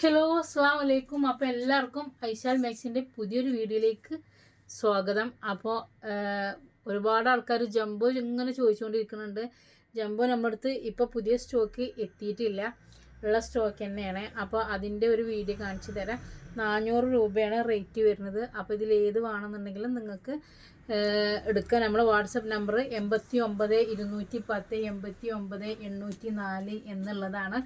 Hello അസ്സാം വലൈക്കും അപ്പോൾ എല്ലാവർക്കും ഐശാൽ മാക്സിന്റെ പുതിയൊരു വീഡിയോയിലേക്ക് സ്വാഗതം. അപ്പോൾ ഒരുപാട് ആൾക്കാർ ജംബോ ഇങ്ങനെ ചോദിച്ചുകൊണ്ടിരിക്കുന്നുണ്ട് ജംബോ നമ്മുടെ അടുത്ത് ഇപ്പോൾ പുതിയ സ്റ്റോക്ക് എത്തിയിട്ടില്ല. ഉള്ള സ്റ്റോക്ക് തന്നെയാണ്. അപ്പോൾ അതിന്റെ ഒരു വീഡിയോ കാണിച്ചു തരാം. നാനൂറ് രൂപയാണ് റേറ്റ് വരുന്നത്. അപ്പോൾ ഇതിൽ ഏത് വേണമെന്നുണ്ടെങ്കിലും നിങ്ങൾക്ക് എടുക്കുക നമ്മളെ വാട്സപ്പ് നമ്പർ എൺപത്തി ഒമ്പത് ഇരുന്നൂറ്റി പത്ത് എൺപത്തി ഒമ്പത് എണ്ണൂറ്റി നാല് എന്നുള്ളതാണ്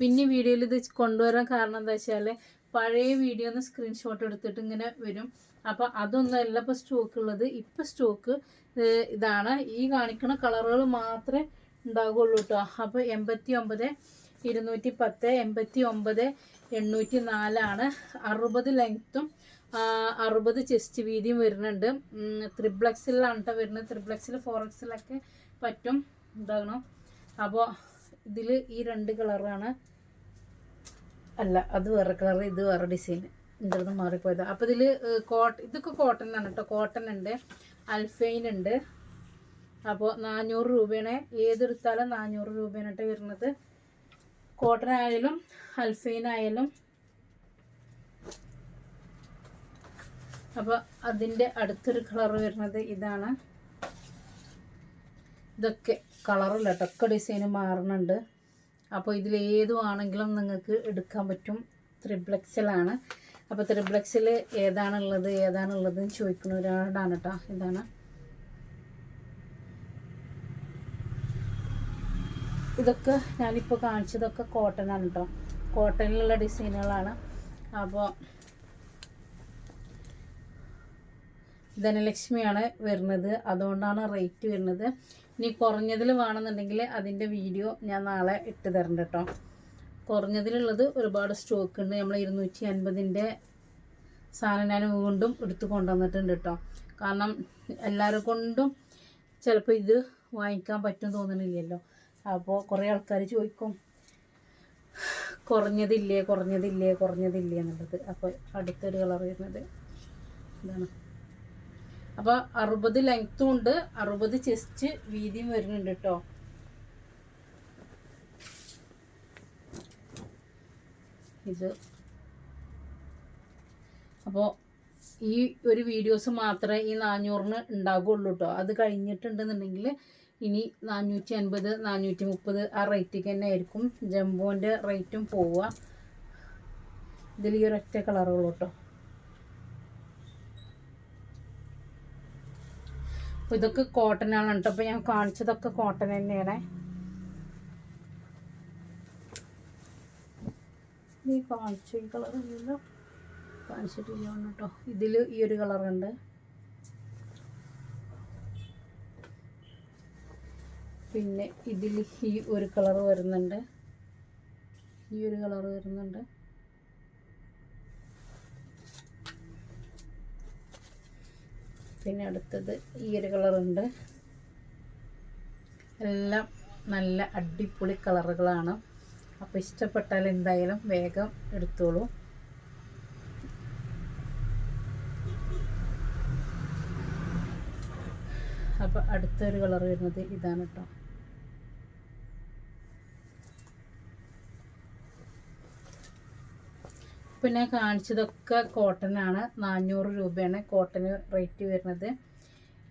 പിന്നെ വീഡിയോയിൽ ഇത് കൊണ്ടുവരാൻ കാരണം എന്താ വെച്ചാൽ പഴയ വീഡിയോ ഒന്ന് സ്ക്രീൻഷോട്ട് എടുത്തിട്ട് ഇങ്ങനെ വരും. അപ്പോൾ അതൊന്നുമല്ല ഇപ്പോൾ സ്റ്റോക്ക് ഉള്ളത്. ഇപ്പോൾ സ്റ്റോക്ക് ഇതാണ്. ഈ കാണിക്കുന്ന കളറുകൾ മാത്രമേ ഉണ്ടാകുള്ളൂ കേട്ടോ അപ്പോൾ എൺപത്തി ഒമ്പത് ഇരുന്നൂറ്റി പത്ത് എൺപത്തി ഒമ്പത് എണ്ണൂറ്റി നാലാണ് അറുപത് ലെങ്ത്തും അറുപത് ചെസ്റ്റ് വീതിയും വരുന്നുണ്ട്. ത്രിപ്ലക്സിലാണ് കേട്ടോ വരുന്നത്. ത്രിപ്ലക്സിൽ ഫോർ എക്സിലൊക്കെ പറ്റും. എന്താണ് അപ്പോൾ ഇതിൽ ഈ രണ്ട് കളറാണ് അല്ല അത് വേറെ കളർ ഇത് വേറെ ഡിസൈൻ എന്റെ മാറിപ്പോയത്. അപ്പോൾ ഇതിൽ കോട്ടൺ ഇതൊക്കെ കോട്ടൺ ആണ് കേട്ടോ. കോട്ടൺ ഉണ്ട് അൽഫൈൻ ഉണ്ട്. അപ്പോൾ നാനൂറ് രൂപയാണ്. ഏതെടുത്താലും നാനൂറ് രൂപയാണ് കേട്ടോ വരുന്നത്. കോട്ടൺ ആയാലും അൽഫൈൻ ആയാലും അപ്പോൾ അതിന്റെ അടുത്തൊരു കളർ വരുന്നത് ഇതാണ്. ഇതൊക്കെ കളറില്ല ഇതൊക്കെ ഡിസൈന് മാറുന്നുണ്ട് അപ്പോൾ ഇതിൽ ഏതുവാണെങ്കിലും നിങ്ങൾക്ക് എടുക്കാൻ പറ്റും. ത്രിബ്ലക്സിലാണ്. അപ്പോൾ ത്രിബ്ലക്സിൽ ഏതാണുള്ളത് ഏതാണുള്ളത് എന്ന് ചോദിക്കുന്ന ഒരാളാണ് കേട്ടോ ഇതാണ്. ഇതൊക്കെ ഞാനിപ്പോൾ കാണിച്ചതൊക്കെ കോട്ടൺ ആണ് കേട്ടോ കോട്ടണിലുള്ള ഡിസൈനുകളാണ് അപ്പോൾ ധനലക്ഷ്മിയാണ് വരുന്നത്. അതുകൊണ്ടാണ് റേറ്റ് വരുന്നത്. ഇനി കുറഞ്ഞതിൽ വേണമെന്നുണ്ടെങ്കിൽ അതിന്റെ വീഡിയോ ഞാൻ നാളെ ഇട്ട് തരണ്ട കേട്ടോ കുറഞ്ഞതിലുള്ളത് ഒരുപാട് സ്റ്റോക്ക് ഉണ്ട്. നമ്മൾ ഇരുന്നൂറ്റി അൻപതിന്റെ സാധനം ഞാൻ വീണ്ടും എടുത്ത് കൊണ്ടുവന്നിട്ടുണ്ട് കേട്ടോ കാരണം എല്ലാവരെ കൊണ്ടും ചിലപ്പോൾ ഇത് വാങ്ങിക്കാൻ പറ്റും തോന്നണില്ലല്ലോ. അപ്പോൾ കുറേ ആൾക്കാർ ചോദിക്കും കുറഞ്ഞതില്ലേ കുറഞ്ഞതില്ലേ കുറഞ്ഞതില്ലേ എന്നുള്ളത്. അപ്പോൾ അടുത്തൊരു കളർ വരുന്നത്. ഇതാണ്. അപ്പോൾ അറുപത് ലെങ്ത്തും ഉണ്ട്. അറുപത് ചെസ്റ്റ് വീതിയും വരുന്നുണ്ട് കേട്ടോ ഇത്. അപ്പോൾ ഈ ഒരു വീഡിയോസ് മാത്രമേ ഈ നാനൂറിന് ഉണ്ടാകുള്ളൂ കേട്ടോ അത് കഴിഞ്ഞിട്ടുണ്ടെന്നുണ്ടെങ്കിൽ ഇനി നാനൂറ്റി അൻപത് നാനൂറ്റി മുപ്പത് ആ റേറ്റിക്ക് തന്നെ ആയിരിക്കും. ജംബോന്റെ റേറ്റും പോവുക. ഇതിൽ ഈ ഒരൊറ്റ കളറുള്ളൂ കേട്ടോ. അപ്പോൾ ഇതൊക്കെ കോട്ടൺ ആണ് കേട്ടോ. അപ്പോൾ ഞാൻ കാണിച്ചതൊക്കെ കോട്ടൺ തന്നെയാണ്. ഈ കാണിച്ചു ഈ കളർ ഇല്ലല്ലോ കാണിച്ചിട്ടില്ല കേട്ടോ. ഇതിൽ ഈ ഒരു കളറുണ്ട് പിന്നെ ഇതിൽ ഈ ഒരു കളർ വരുന്നുണ്ട്. ഈ ഒരു കളർ വരുന്നുണ്ട്. പിന്നെ അടുത്തത് ഈ ഒരു കളറുണ്ട് എല്ലാം നല്ല അടിപൊളി കളറുകളാണ്. അപ്പോൾ ഇഷ്ടപ്പെട്ടാൽ എന്തായാലും വേഗം എടുത്തോളൂ. അപ്പോൾ അടുത്തൊരു കളർ വരുന്നത് ഇതാണ് കേട്ടോ ഞാൻ കാണിച്ചതൊക്കെ കോട്ടൺ ആണ്. നാനൂറ് രൂപയാണ് കോട്ടന് റേറ്റ് വരുന്നത്.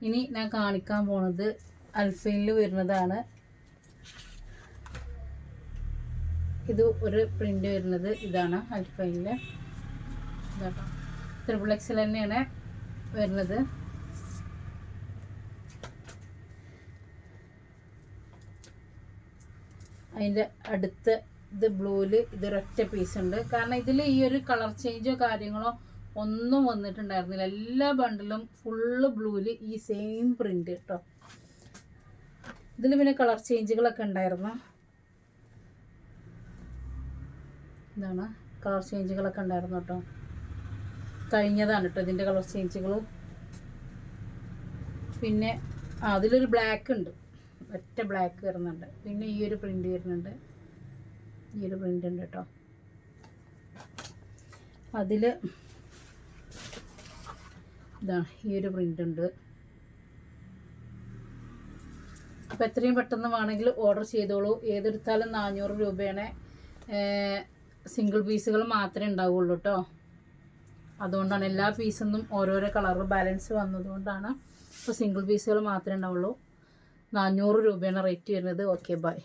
ഇനി ഞാൻ കാണിക്കാൻ പോണത് അൽഫൈനിൽ വരുന്നതാണ്. ഇത് ഒരു പ്രിന്റ് വരുന്നത് ഇതാണ് ഇതാട്ടോ ത്രിപിൾ എക്സിൽ തന്നെയാണ് വരുന്നത്. അതിന്റെ അടുത്ത ഇത് ബ്ലൂവിൽ ഇതൊരൊറ്റ പീസ് ഉണ്ട്. കാരണം ഇതിൽ ഈ ഒരു കളർ ചേഞ്ചോ കാര്യങ്ങളോ ഒന്നും വന്നിട്ടുണ്ടായിരുന്നില്ല. എല്ലാ ബണ്ടിലും ഫുള്ള് ബ്ലൂൽ ഈ സെയിം പ്രിന്റ് കേട്ടോ ഇതിൽ പിന്നെ കളർ ചേഞ്ചുകളൊക്കെ ഉണ്ടായിരുന്നു? ഇതാണ് കളർ ചേഞ്ചുകളൊക്കെ ഉണ്ടായിരുന്നു കേട്ടോ കഴിഞ്ഞതാണ് കേട്ടോ ഇതിന്റെ കളർ ചേഞ്ചുകളും പിന്നെ അതിലൊരു ബ്ലാക്ക് ഉണ്ട്. ഒറ്റ ബ്ലാക്ക് വരുന്നുണ്ട്. പിന്നെ ഈ ഒരു പ്രിന്റ് വരുന്നുണ്ട്. ഈ ഒരു പ്രിന്റ് ഉണ്ട് കേട്ടോ. അതിൽ ഇതാണ് ഈ ഒരു പ്രിന്റ് ഉണ്ട്. അപ്പോൾ എത്രയും പെട്ടെന്ന് വേണമെങ്കിൽ ഓർഡർ ചെയ്തോളൂ. ഏതെടുത്താലും നാനൂറ് രൂപയാണ് സിംഗിൾ പീസുകൾ മാത്രമേ ഉണ്ടാവുള്ളൂ കേട്ടോ. അതുകൊണ്ടാണ് എല്ലാ പീസൊന്നും ഓരോരോ കളർ ബാലൻസ് വന്നതുകൊണ്ടാണ് ഇപ്പോൾ സിംഗിൾ പീസുകൾ മാത്രമേ ഉണ്ടാവുള്ളൂ. നാനൂറ് രൂപയാണ് റേറ്റ് വരുന്നത്. Okay bye